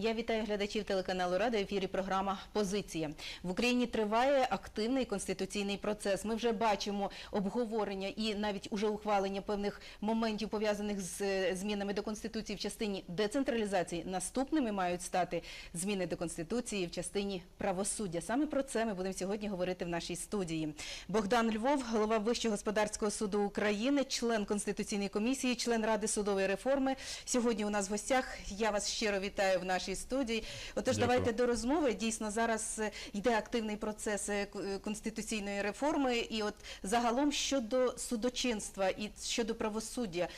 Я вітаю глядачів телеканалу Рада. В ефірі програма Позиція в Україні триває активний конституційний процес. Ми вже бачимо обговорення і навіть уже ухвалення певних моментів пов'язаних з е, змінами до конституції в частині децентралізації. Наступними мають стати зміни до конституції в частині правосуддя. Саме про це ми будемо сьогодні говорити в нашій студії. Богдан Львов, голова Вищого господарського суду України, член конституційної комісії, член ради судової реформи. Сьогодні у нас в гостях. Я вас щиро вітаю в нашій студії. Отож, Дякую. давайте до розмови. Дійсно, зараз е, йде активний процес е, е, конституційної реформи. І от загалом щодо судочинства і щодо правосуддя.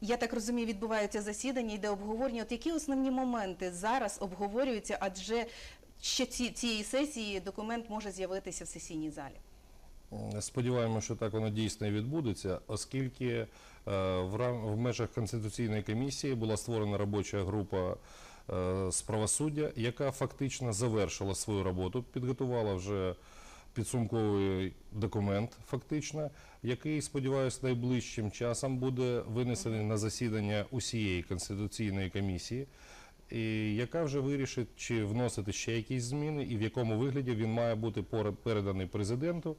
Я так розумію, відбуваються засідання, йде обговорення. От які основні моменти зараз обговорюються, адже ще ці, цієї сесії документ може з'явитися в сесійній залі. Сподіваємося, що так воно дійсно і відбудеться, оскільки в, рам... в межах Конституційної комісії була створена робоча група з правосуддя, яка фактично завершила свою роботу, підготувала вже підсумковий документ, фактично, який, сподіваюся, найближчим часом буде винесений на засідання усієї Конституційної комісії. І яка вже вирішить, чи вносити ще якісь зміни, і в якому вигляді він має бути переданий президенту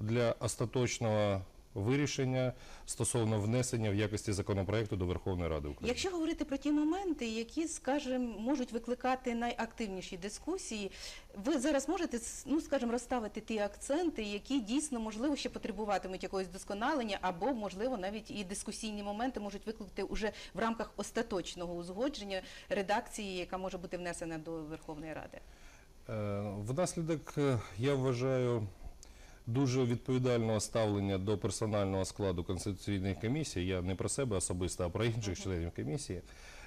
для остаточного вирішення стосовно внесення в якості законопроекту до Верховної Ради України. Якщо говорити про ті моменти, які, скажімо, можуть викликати найактивніші дискусії, ви зараз можете, ну скажімо, розставити ті акценти, які дійсно можливо ще потребуватимуть якогось досконалення, або можливо навіть і дискусійні моменти можуть викликати уже в рамках остаточного узгодження редакції, яка може бути внесена до Верховної Ради. Е, Внаслідок, е, я вважаю, дуже відповідального ставлення до персонального складу Конституційної комісії, я не про себе особисто, а про інших членів комісії.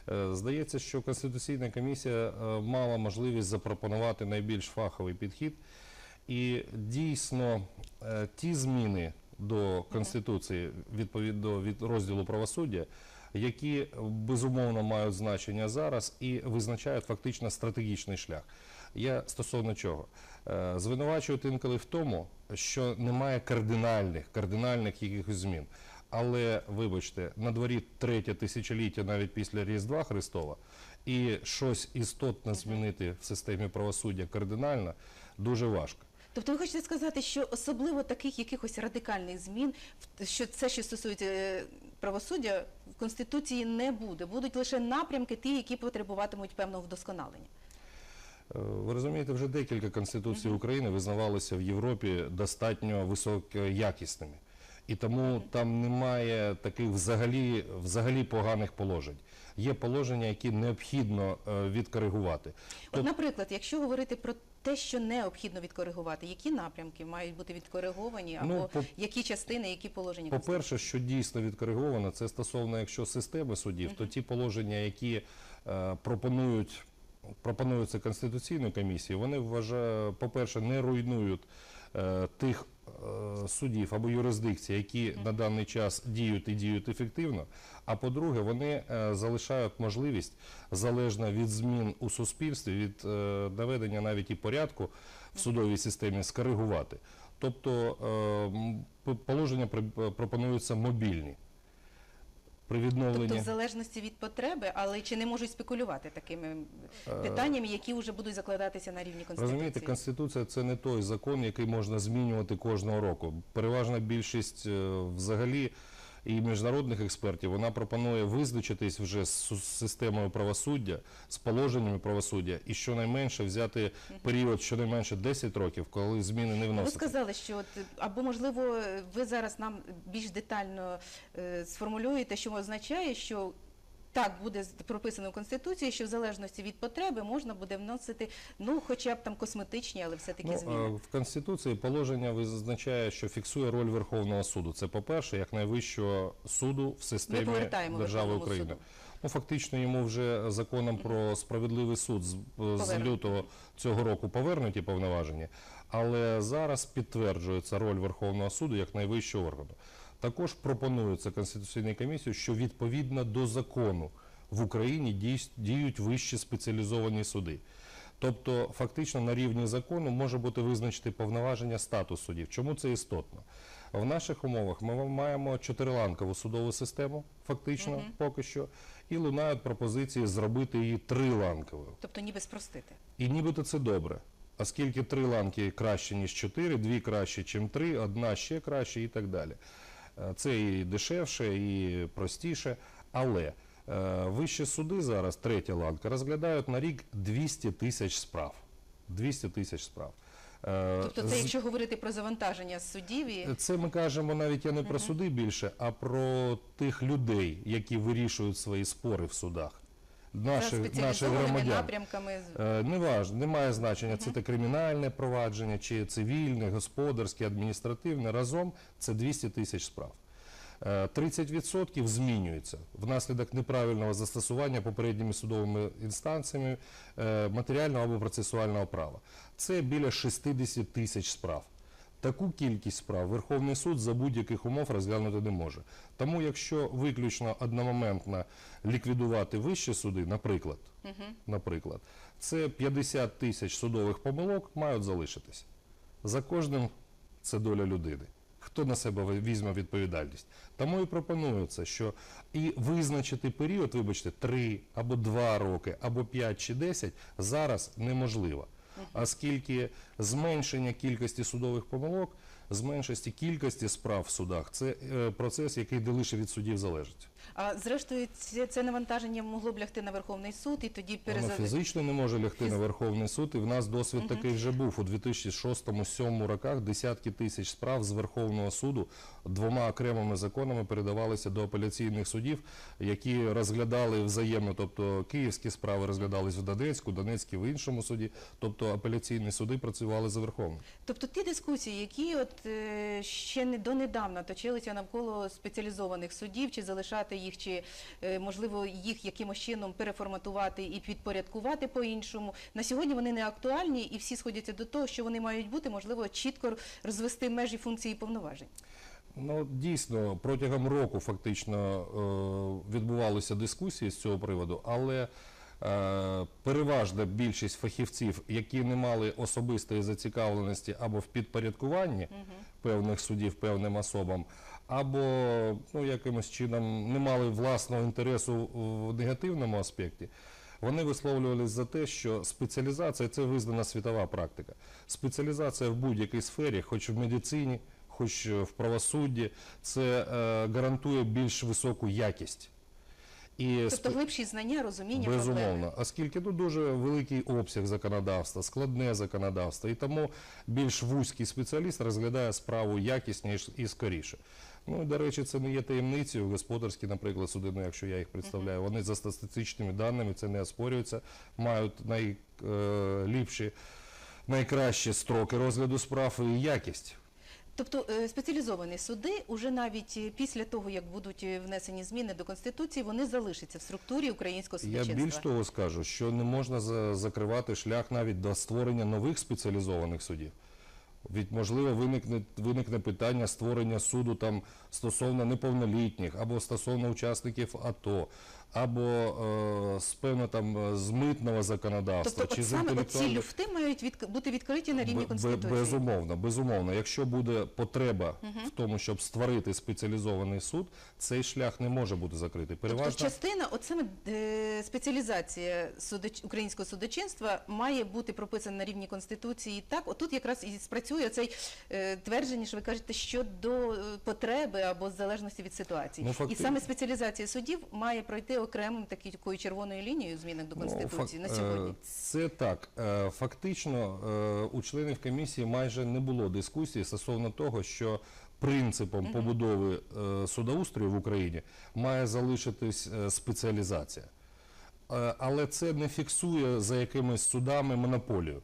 е, Здається, що Конституційна комісія е, мала можливість запропонувати найбільш фаховий підхід. І дійсно е, ті зміни до Конституції відповідно від розділу правосуддя, які безумовно мають значення зараз і визначають фактично стратегічний шлях. Я стосовно чого звинувачують інколи в тому, що немає кардинальних, кардинальних якихось змін. Але вибачте, на дворі третє тисячоліття навіть після Різдва Христова, і щось істотно змінити в системі правосуддя кардинально дуже важко. Тобто ви хочете сказати, що особливо таких якихось радикальних змін, що це, що стосується е, правосуддя, в Конституції не буде. Будуть лише напрямки, ті, які потребуватимуть певного вдосконалення. Ви розумієте, вже декілька конституцій України визнавалися в Європі достатньо високоякісними. І тому там немає таких взагалі, взагалі поганих положень. Є положення, які необхідно е, відкоригувати. От, наприклад, якщо говорити про те, що необхідно відкоригувати, які напрямки мають бути відкориговані, або Ну, по- які частини, які положення По-перше, що дійсно відкориговано, це стосовно якщо системи судів, то ті положення, які е, пропонують. Пропонуються Конституційною комісією, вони вважаю, по-перше, не руйнують е, тих е, судів або юрисдикцій, які на даний час діють і діють ефективно. А по-друге, вони е, залишають можливість залежно від змін у суспільстві, від е, наведення навіть і порядку в судовій системі скоригувати. Тобто е, положення пропонуються мобільні. При відновленні Тобто в залежності від потреби, але чи не можуть спекулювати такими питаннями, які вже будуть закладатися на рівні Конституції? Розумієте, Конституція це не той закон, який можна змінювати кожного року. Переважна більшість е, взагалі і міжнародних експертів вона пропонує визначитись вже з системою правосуддя, з положеннями правосуддя, і щонайменше взяти період щонайменше 10 років, коли зміни не Ви сказали, що от, або можливо ви зараз нам більш детально е, сформулюєте, що означає, що так буде прописано в конституції, що в залежності від потреби можна буде вносити, ну хоча б там косметичні, але все таки Ну, зміни. е, в Конституції положення визначає, що фіксує роль Верховного суду. Це, по-перше, як найвищого суду в системі держави України. суду. Ну, фактично, йому вже законом про справедливий суд з, з лютого цього року повернуті повноваження, але зараз підтверджується роль Верховного суду як найвищого органу. Також пропонується Конституційною комісією, що відповідно до закону в Україні діють вищі спеціалізовані суди. Тобто, фактично на рівні закону може бути визначити повноваження статус судів. Чому це істотно? В наших умовах ми маємо чотириланкову судову систему, фактично, поки що, і лунають пропозиції зробити її триланковою. Тобто ніби спростити. І нібито це добре. Оскільки три ланки краще, ніж чотири, дві краще, ніж три, одна ще краще і так далі. Е, Це і дешевше, і простіше. Але е, вищі суди зараз, третя ланка, розглядають на рік 200 тисяч справ. 200 тисяч справ. Е, Тобто це якщо говорити про завантаження судів і це ми кажемо навіть я не про суди більше, а про тих людей, які вирішують свої спори в судах. За Наших, наших громадян. напрямками. Е, Не важ, немає значення, це те кримінальне провадження, чи цивільне, господарське, адміністративне. Разом це 200 тисяч справ. Е, 30% змінюється внаслідок неправильного застосування попередніми судовими інстанціями е, матеріального або процесуального права. Це біля 60 тисяч справ. Таку кількість справ Верховний суд за будь-яких умов розглянути не може. Тому, якщо виключно одномоментно ліквідувати вищі суди, наприклад, наприклад, це 50 тисяч судових помилок мають залишитися. За кожним це доля людини. Хто на себе візьме відповідальність? Тому і пропонується, що і визначити період, вибачте, 3 або 2 роки, або 5 чи 10 зараз неможливо. Оскільки зменшення кількості судових помилок, зменшення кількості справ в судах це е, процес, який не лише від судів залежить. А зрештою, це, це навантаження могло б лягти на Верховний суд і тоді Воно фізично не може лягти Фіз- на Верховний суд, і в нас досвід такий вже був. У 2006-2007 роках десятки тисяч справ з Верховного суду двома окремими законами передавалися до апеляційних судів, які розглядали взаємно, тобто київські справи розглядались в Донецьку, Донецькі в іншому суді, тобто апеляційні суди працювали за Верховним. Тобто ті дискусії, які от е, ще не донедавна точилися навколо спеціалізованих судів, чи залишати їх, чи е, можливо їх якимось чином переформатувати і підпорядкувати по-іншому. На сьогодні вони не актуальні, і всі сходяться до того, що вони мають бути, можливо, чітко розвести межі функції і повноважень. Ну, дійсно, протягом року фактично е, відбувалися дискусії з цього приводу, але е, переважна більшість фахівців, які не мали особистої зацікавленості або в підпорядкуванні певних судів певним особам, або ну, якимось чином не мали власного інтересу в негативному аспекті, вони висловлювалися за те, що спеціалізація це визнана світова практика. Спеціалізація в будь-якій сфері, хоч в медицині, хоч в правосудді, це е, гарантує більш високу якість. І Тобто глибші знання, розуміння Безумовно, проблеми. оскільки ну, дуже великий обсяг законодавства, складне законодавство, і тому більш вузький спеціаліст розглядає справу якісніше і скоріше. Ну до речі, це не є таємницею. Господарські, наприклад, суди, ну, якщо я їх представляю, вони за статистичними даними, це не оспорюється, мають найліпші, найкращі строки розгляду справ і якість. Тобто е, спеціалізовані суди уже навіть е, після того, як будуть е, внесені зміни до конституції, вони залишаться в структурі українського Я судочинства. більш того скажу, що не можна за- закривати шлях навіть до створення нових спеціалізованих судів. Від можливо виникне виникне питання створення суду там стосовно неповнолітніх або стосовно учасників АТО, або е, з певно там е, з митного законодавства Тобто, чи от з саме інтелектуальних люфти мають відк- бути відкриті на рівні конституції. Безумовно, безумовно. Якщо буде потреба в тому, щоб створити спеціалізований суд, цей шлях не може бути закритий. Тобто Переважно частина, от саме е, спеціалізація судоч... українського судочинства має бути прописана на рівні конституції. Так, отут якраз і спрацює цей е, твердження, що ви кажете, щодо е, потреби або в залежності від ситуації. Ну, І саме спеціалізація судів має пройти окремим такі- такою червоною лінією змінах до Ну, конституції фак- на сьогодні. е, Це так. Е, Фактично, е, у членів комісії майже не було дискусії стосовно того, що принципом побудови е, судоустрою в Україні має залишитись е, спеціалізація. Е, Але це не фіксує за якимись судами монополію.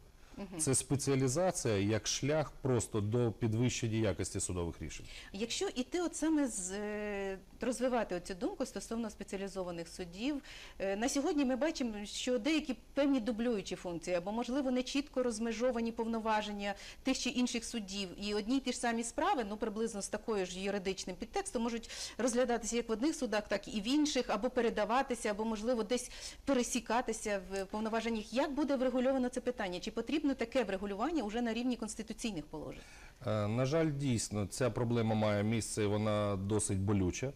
Це спеціалізація як шлях просто до підвищення якості судових рішень. Якщо іти от саме з е, розвивати оцю думку стосовно спеціалізованих судів, е, на сьогодні ми бачимо, що деякі певні дублюючі функції або можливо не чітко розмежовані повноваження тих чи інших судів, і одні й ті ж самі справи, ну приблизно з такою ж юридичним підтекстом, можуть розглядатися як в одних судах, так і в інших, або передаватися, або можливо десь пересікатися в повноваженнях. Як буде врегульовано це питання? Чи потрібно потрібно таке врегулювання вже на рівні конституційних положень? Е, На жаль, дійсно, ця проблема має місце, і вона досить болюча.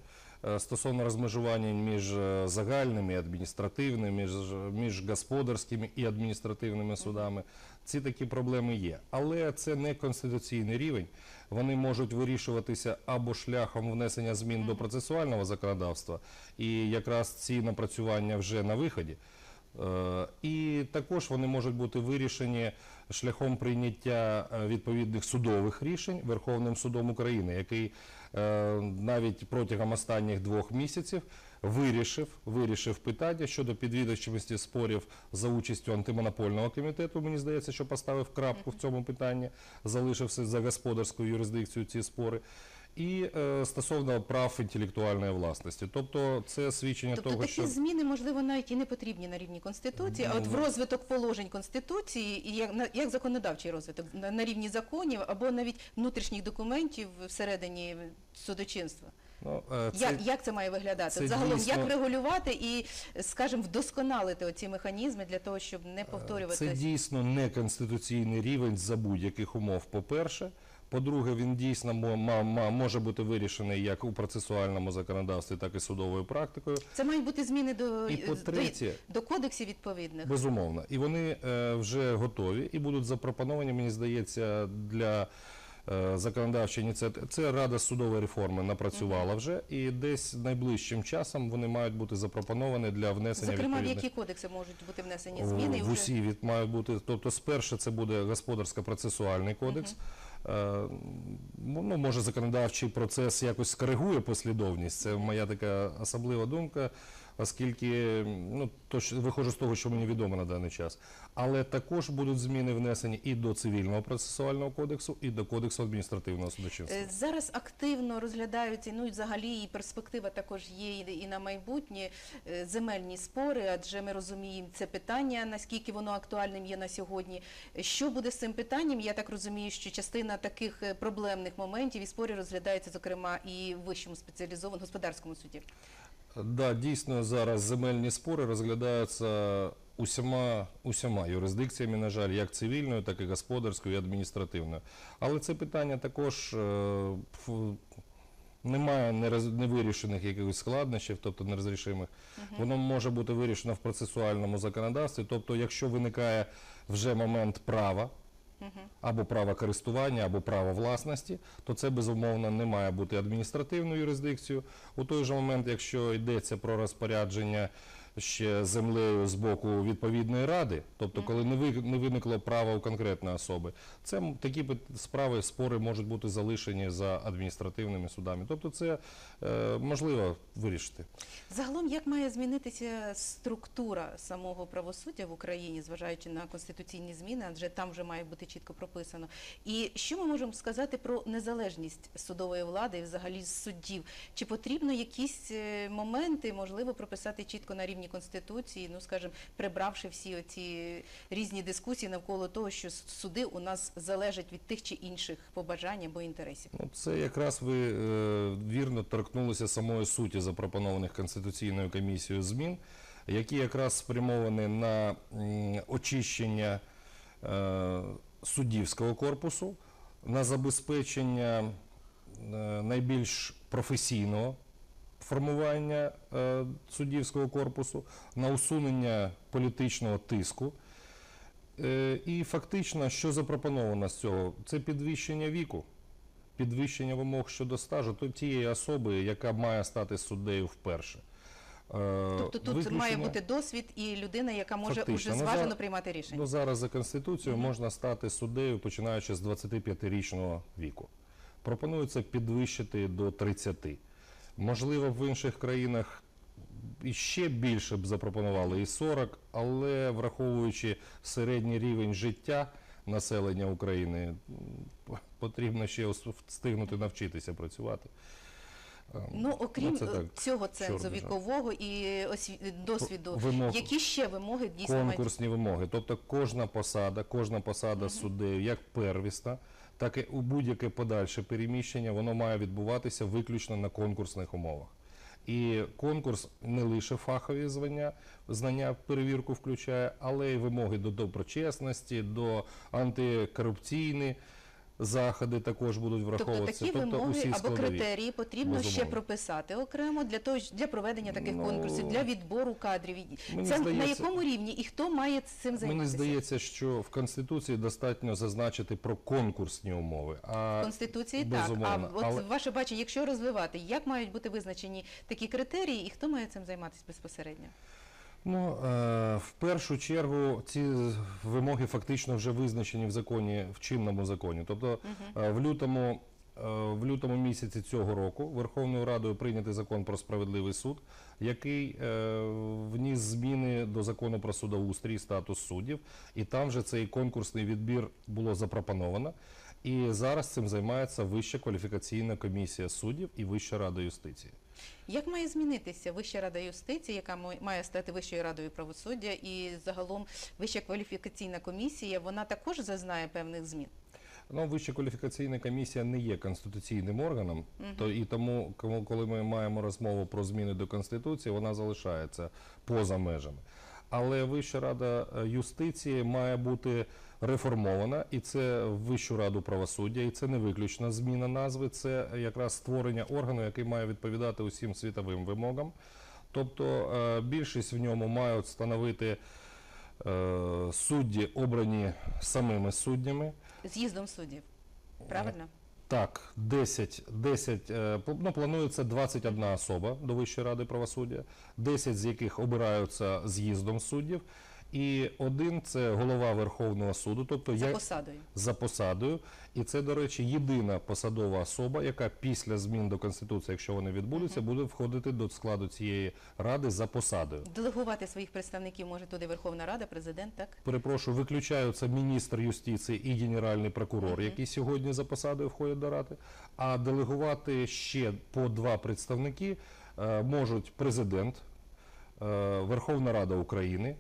Е, Стосовно розмежування між е, загальними, і адміністративними, між, між господарськими і адміністративними судами, ці такі проблеми є. Але це не конституційний рівень. Вони можуть вирішуватися або шляхом внесення змін до процесуального законодавства, і якраз ці напрацювання вже на виході. Е, І також вони можуть бути вирішені шляхом прийняття е, відповідних судових рішень Верховним судом України, який е, навіть протягом останніх двох місяців вирішив, вирішив питання щодо підвідомості спорів за участю антимонопольного комітету. Мені здається, що поставив крапку в цьому питанні, залишився за господарською юрисдикцією ці спори. І е, стосовно прав інтелектуальної власності, тобто це свідчення Тобто того, такі що зміни, можливо, навіть і не потрібні на рівні Конституції, а от в Ну, розвиток положень Конституції, і як, на- як законодавчий розвиток, на, на рівні законів або навіть внутрішніх документів всередині судочинства. ну, е, це, Як, як це має виглядати? це Загалом, дійсно- як регулювати і, скажімо, вдосконалити оці механізми для того, щоб не повторювати Це дійсно не конституційний рівень за будь-яких умов, по-перше. По-друге, він дійсно може бути вирішений як у процесуальному законодавстві, так і судовою практикою. Це мають бути зміни до, І по-третє, до, до кодексів відповідних. Безумовно. І вони е, вже готові і будуть запропоновані, мені здається, для е, законодавчої ініціативи. Це Рада судової реформи напрацювала вже, і десь найближчим часом вони мають бути запропоновані для внесення Зокрема, в які кодекси можуть бути внесені зміни? в усі від мають бути. Тобто, спершу це буде господарсько-процесуальний кодекс. Е, Ну, може, законодавчий процес якось скоригує послідовність. Це моя така особлива думка, оскільки ну, то, виходжу з того, що мені відомо на даний час. Але також будуть зміни внесені і до цивільного процесуального кодексу, і до кодексу адміністративного судочинства. Е, Зараз активно розглядаються, ну і взагалі і перспектива також є і на майбутнє е, земельні спори, адже ми розуміємо це питання, наскільки воно актуальним є на сьогодні. Що буде з цим питанням? Я так розумію, що частина таких е, проблемних моментів і спорів розглядається, зокрема, і в вищому спеціалізованому господарському суді. Да, дійсно зараз земельні спори розглядаються усіма, усіма юрисдикціями, на жаль, як цивільною, так і господарською, і адміністративною. Але це питання також е, немає невирішених якихось складнощів, тобто нерозрішимих. Воно може бути вирішено в процесуальному законодавстві. Тобто, якщо виникає вже момент права, або право користування, або право власності, то це безумовно не має бути адміністративною юрисдикцією. У той же момент, якщо йдеться про розпорядження ще землею з боку відповідної ради, тобто коли не ви- не виникло право у конкретної особи, це такі справи, спори можуть бути залишені за адміністративними судами. Тобто це е, можливо вирішити. Загалом, як має змінитися структура самого правосуддя в Україні, зважаючи на конституційні зміни, адже там вже має бути чітко прописано. І що ми можемо сказати про незалежність судової влади і взагалі суддів? Чи потрібно якісь е, моменти, можливо, прописати чітко на рівні конституції, ну скажімо, прибравши всі оці різні дискусії навколо того, що суди у нас залежать від тих чи інших побажань або інтересів? Ну, це якраз ви е, вірно торкнулися самої суті запропонованих Конституційною комісією змін, які якраз спрямовані на очищення е, суддівського корпусу, на забезпечення е, найбільш професійного формування е, суддівського корпусу, на усунення політичного тиску. Е, І фактично, що запропоновано з цього? Це підвищення віку, підвищення вимог щодо стажу то тієї особи, яка має стати суддею вперше. Е, Тобто тут виключення- має бути досвід і людина, яка може Фактично. уже Ну, зважено за- приймати рішення. Ну, зараз за Конституцією можна стати суддею, починаючи з 25-річного віку. Пропонується підвищити до 30. Можливо, в інших країнах іще більше б запропонували і 40, але враховуючи середній рівень життя населення України, потрібно ще встигнути навчитися працювати. Е, Ну, окрім це е, так, цього цензу вікового і досвіду, Вимог. які ще вимоги дійсно мають? конкурсні вимоги. Тобто кожна посада, кожна посада суддею, як первісна, так і у будь-яке подальше переміщення, воно має відбуватися виключно на конкурсних умовах. І конкурс не лише фахові звання, знання перевірку включає, але й вимоги до доброчесності, до антикорупційні заходи також будуть Тобто враховуватися. такі вимоги або критерії потрібно ще прописати окремо для того для проведення таких Ну, конкурсів, для відбору кадрів. мені Це на якому рівні і хто має цим займатися? Мені здається, що в Конституції достатньо зазначити про конкурсні умови. А В Конституції так. А безумовно, от але- ваше бачення, якщо розвивати, як мають бути визначені такі критерії, і хто має цим займатися безпосередньо? Ну, в першу чергу ці вимоги фактично вже визначені в законі, в чинному законі. Тобто е, в лютому. е, В лютому місяці цього року Верховною Радою прийнятий закон про справедливий суд, який вніс зміни до закону про судоустрій, статус суддів, і там же цей конкурсний відбір було запропоновано. І зараз цим займається Вища кваліфікаційна комісія суддів і Вища рада юстиції. Як має змінитися Вища рада юстиції, яка має стати Вищою радою правосуддя, і загалом Вища кваліфікаційна комісія, вона також зазнає певних змін? Ну, Вища кваліфікаційна комісія не є конституційним органом, то і тому, коли ми маємо розмову про зміни до конституції, вона залишається поза межами. Але Вища рада е, юстиції має бути реформована, і це Вищу раду правосуддя, і це не виключно зміна назви, це якраз створення органу, який має відповідати усім світовим вимогам. Тобто е, більшість в ньому мають становити е, судді, обрані самими суддями. З'їздом суддів. Правильно? Так, 10, 10 е, пл- ну, планується 21 особа до Вищої ради правосуддя, 10 з яких обираються з'їздом суддів, і один це голова Верховного суду, тобто За я посадою. за посадою. І це, до речі, єдина посадова особа, яка після змін до Конституції, якщо вони відбудуться, буде входити до складу цієї ради за посадою. Делегувати своїх представників може туди Верховна Рада, президент, так? Перепрошую, виключаються міністр юстиції і генеральний прокурор, які сьогодні за посадою входять до ради. А делегувати ще по два представники е, можуть президент, е, Верховна Рада України,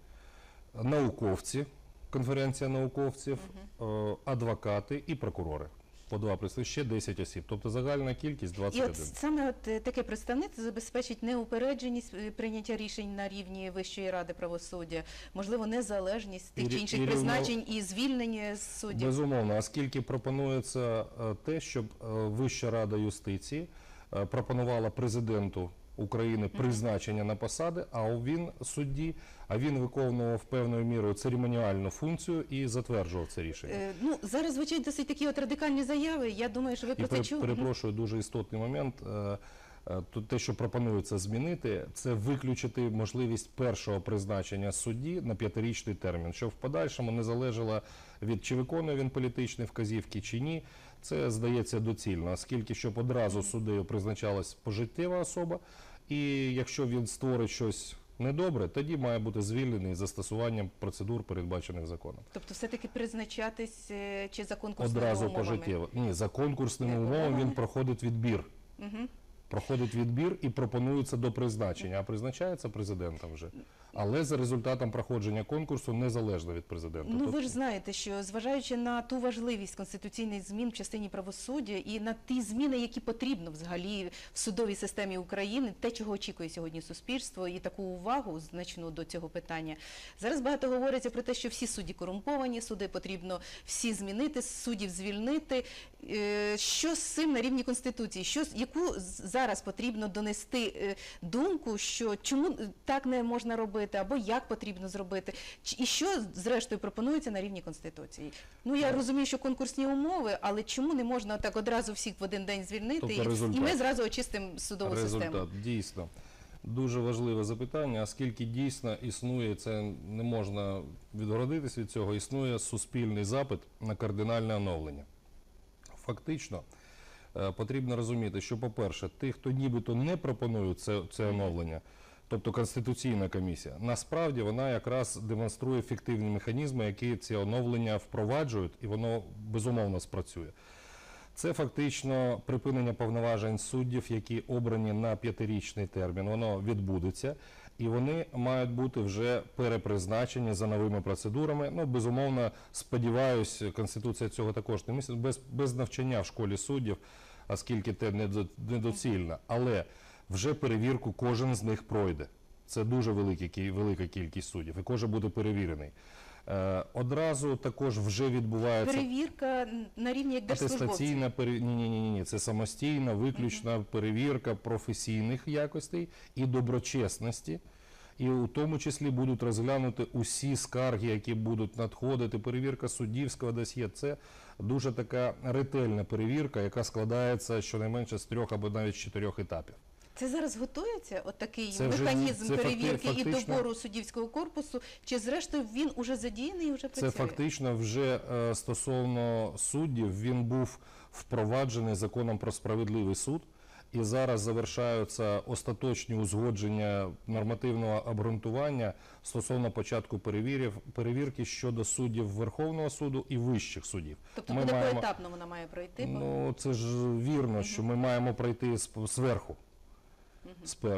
науковці, конференція науковців, е, адвокати і прокурори. По два представники, ще 10 осіб. Тобто загальна кількість І от саме от е, таке представництво забезпечить неупередженість е, прийняття рішень на рівні Вищої ради правосуддя, можливо, незалежність тих І чи інших і рівно- призначень і звільнення з суддів. Безумовно, оскільки пропонується те, щоб Вища рада юстиції пропонувала президенту України призначення на посади, а він судді, а він виконував певною мірою церемоніальну функцію і затверджував це рішення. Е, Ну зараз звучать досить такі от радикальні заяви. Я думаю, що ви про це чули. перепрошую, дуже істотний момент. Е, е, Тут те, що пропонується змінити, це виключити можливість першого призначення судді на п'ятирічний термін, щоб в подальшому не залежало від чи виконує він політичні вказівки чи ні. Це здається доцільно, оскільки щоб одразу суддею призначалась пожиттєва особа, і якщо він створить щось недобре, тоді має бути звільнений застосуванням процедур, передбачених законом. Тобто, все-таки призначатись е, чи за конкурсними Одразу умовами? пожиттєво. Ні, за конкурсними Як умовами він проходить відбір. Проходить відбір і пропонується до призначення, а призначається президентом вже. Але за результатом проходження конкурсу незалежно від президента. Ну Тобто- ви ж знаєте, що зважаючи на ту важливість конституційних змін в частині правосуддя і на ті зміни, які потрібно взагалі в судовій системі України, те, чого очікує сьогодні суспільство, і таку увагу значну до цього питання. Зараз багато говориться про те, що всі судді корумповані, суди потрібно всі змінити, суддів звільнити. Е, Що з цим на рівні конституції? Що яку зараз потрібно донести е, думку, що чому так не можна робити, або як потрібно зробити, і що зрештою пропонується на рівні конституції? Ну я розумію, що конкурсні умови, але чому не можна так одразу всіх в один день звільнити, Тобто і, і ми зразу очистимо судову систему? Результат дійсно дуже важливе запитання, оскільки дійсно існує це не можна відгородитись від цього. Існує суспільний запит на кардинальне оновлення. Фактично. е, Потрібно розуміти, що, по-перше, тих, хто нібито не пропонує це, це оновлення, тобто Конституційна комісія, насправді вона якраз демонструє фіктивні механізми, які ці оновлення впроваджують, і воно безумовно спрацює. Це фактично припинення повноважень суддів, які обрані на п'ятирічний термін. Воно відбудеться, і вони мають бути вже перепризначені за новими процедурами. Ну, безумовно, сподіваюсь, Конституція цього також не містить, без, без навчання в школі суддів, оскільки недо- недоцільно. Але вже перевірку кожен з них пройде. Це дуже велика кількість суддів, і кожен буде перевірений. Е, одразу також вже відбувається Перевірка на рівні як атестаційна пере... ні, ні, ні, ні, це самостійна, виключна перевірка професійних якостей і доброчесності. І у тому числі будуть розглянути усі скарги, які будуть надходити. Перевірка суддівського досьє. Це дуже така ретельна перевірка, яка складається щонайменше з трьох або навіть з чотирьох етапів. Це зараз готується от такий Це вже механізм факти- перевірки і добору суддівського корпусу, чи зрештою він уже задіяний і вже працює? Це фактично вже е, стосовно суддів він був впроваджений законом про справедливий суд. І зараз завершаються остаточні узгодження нормативного обґрунтування стосовно початку перевірів, перевірки щодо суддів Верховного суду і вищих судів. Тобто Ми буде маємо- поетапно вона має пройти. Ну, це ж вірно, що ми маємо пройти зверху.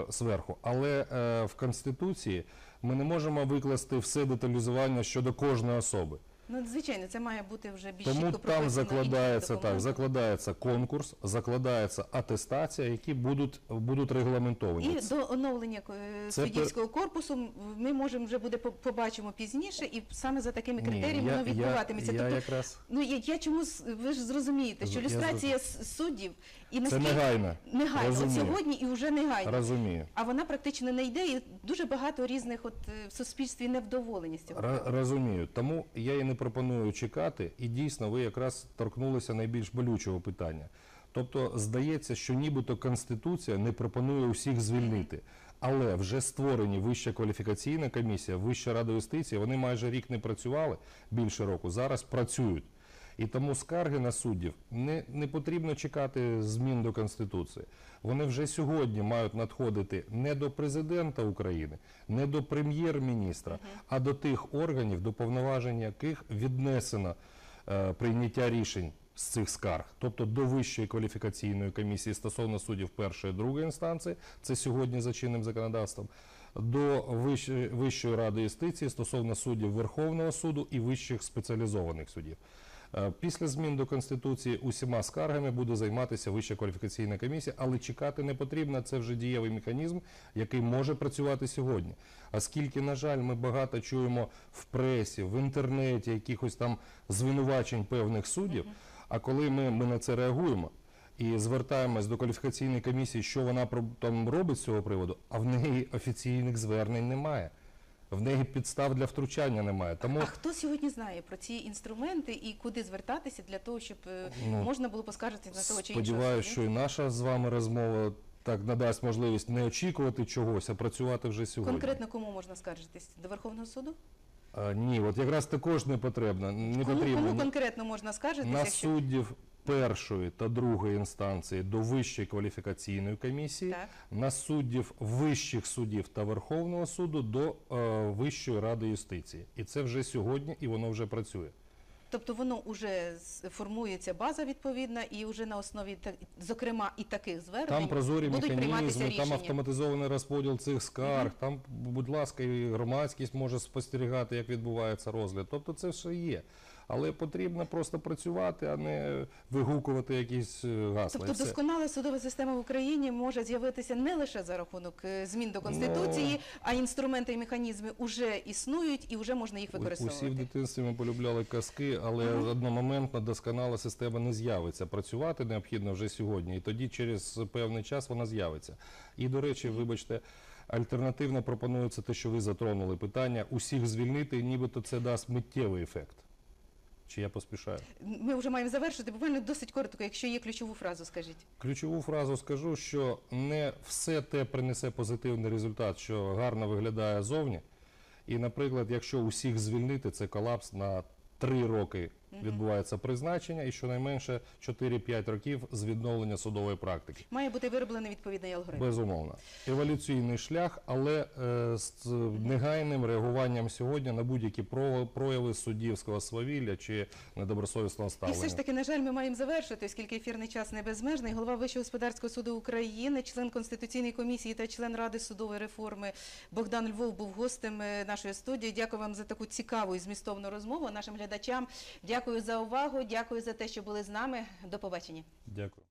Зверху. Але е, в Конституції ми не можемо викласти все деталізування щодо кожної особи. Ну, звичайно, це має бути вже більш Тому чітко там закладається так, закладається конкурс, закладається атестація, які будуть, будуть регламентовані. І до оновлення е, Це суддівського корпусу ми можемо вже буде по- побачимо пізніше, і саме за такими Ні, критеріями я- воно відбуватиметься. Я, я тобто, якраз ну я, я чому ви ж зрозумієте, що люстрація суддів і це наскільки негайно. негайно, от Розумію. сьогодні і вже негайно. Розумію. А вона практично не йде, і дуже багато різних от е, в суспільстві невдоволення з Розумію. Тому я і не пропоную чекати, і дійсно ви якраз торкнулися найбільш болючого питання. Тобто, здається, що нібито Конституція не пропонує усіх звільнити. Але вже створені Вища кваліфікаційна комісія, Вища рада юстиції, вони майже рік не працювали, більше року, зараз працюють. І тому скарги на суддів не, не потрібно чекати змін до Конституції. Вони вже сьогодні мають надходити не до президента України, не до прем'єр-міністра, а до тих органів, до повноважень яких віднесено е, прийняття рішень з цих скарг, тобто до Вищої кваліфікаційної комісії стосовно суддів першої другої інстанції, це сьогодні за чинним законодавством, до Вищої, Вищої ради юстиції стосовно суддів Верховного суду і вищих спеціалізованих судів. Е, Після змін до Конституції усіма скаргами буде займатися Вища кваліфікаційна комісія, але чекати не потрібно. Це вже дієвий механізм, який може працювати сьогодні. Оскільки, на жаль, ми багато чуємо в пресі, в інтернеті якихось там звинувачень певних суддів. А коли ми, ми на це реагуємо і звертаємось до кваліфікаційної комісії, що вона там робить з цього приводу, а в неї офіційних звернень немає. В неї підстав для втручання немає. Тому А хто сьогодні знає про ці інструменти і куди звертатися для того, щоб е, Ну, можна було поскаржитися на того чи іншого? Сподіваюся, що і наша з вами розмова так надасть можливість не очікувати чогось, а працювати вже сьогодні. конкретно кому можна скаржитись? До Верховного суду? А, ні, от якраз також не потрібно. Не Кому, потрібно кому ні- конкретно можна скаржитись, на якщо суддів першої та другої інстанції до Вищої кваліфікаційної комісії, так? на суддів вищих судів та Верховного суду до е, Вищої ради юстиції. І це вже сьогодні, і воно вже працює. Тобто воно вже формується база відповідна, і вже на основі зокрема і таких звернень Там прозорі будуть механізми, там автоматизований розподіл цих скарг, там, будь ласка, і громадськість може спостерігати, як відбувається розгляд. Тобто це все є. Але потрібно просто працювати, а не вигукувати якісь е, гасла. Тобто досконала судова система в Україні може з'явитися не лише за рахунок е, змін до конституції, Ну. а інструменти і механізми вже існують і вже можна їх У- Усі в використовувати. дитинстві ми полюбляли казки, але Ага. одномоментно досконала система не з'явиться. Працювати необхідно вже сьогодні, і тоді через певний час вона з'явиться. І, до речі, вибачте, альтернативно пропонується те, що ви затронули питання, усіх звільнити, нібито це дасть миттєвий ефект. Чи я поспішаю? Ми вже маємо завершити. Буквально досить коротко, якщо є ключову фразу, скажіть. Ключову фразу скажу, що не все те принесе позитивний результат, що гарно виглядає зовні. І, наприклад, якщо усіх звільнити, це колапс на три роки відбувається призначення і щонайменше 4-5 років з відновлення судової практики. Має бути вироблений відповідний алгоритм. Безумовно. Еволюційний шлях, але е, з негайним реагуванням сьогодні на будь-які прояви суддівського свавілля чи недобросовісного І все ж таки, на жаль, ми маємо завершити, оскільки ефірний час не безмежний. Голова Вищого господарського суду України, член Конституційної комісії та член Ради судової реформи Богдан Львов був гостем е, нашої студії. Дякую вам за таку цікаву і змістовну розмову. Нашим глядачам дякую за увагу, дякую за те, що були з нами. До побачення. Дякую.